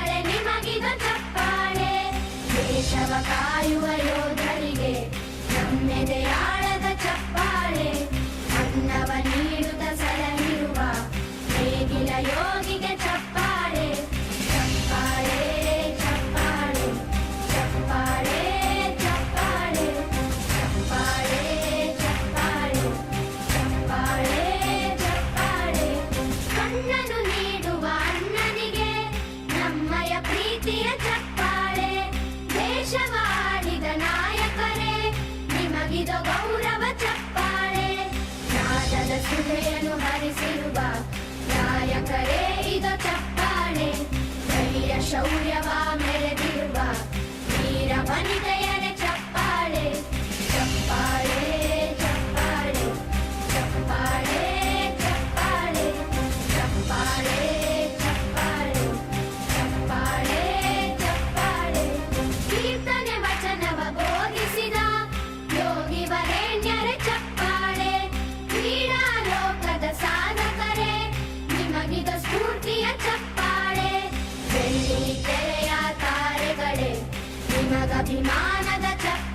ಚಪ್ಪಾಳೆ ನಿಮಗಿದು ಚಪ್ಪಾಳೆ. ದೇಶವ ಕಾಯುವ ಯೋಧರಿಗೆ ನಮ್ಮೆದೆಯಾಳದ ಚಪ್ಪಾಳೆ. ಸಂಘರ್ಷ ಮಾಡಿದ ನಾಯಕರೇ, ನಿಮಗಿದ ಗೌರವ ಚಪ್ಪಾಳೆ. ನಾದದ ಸುಧೆಯನ್ನು ಹರಿಸಿರುವ ನಾಯಕರೇ, ಇದು ಚಪ್ಪಾಳೆ. ಧೈರ್ಯ ಶೌರ್ಯವ ಮೆರೆದಿರುವ ವೀರ ವನಿತೆ మనదభిమానద చక్ర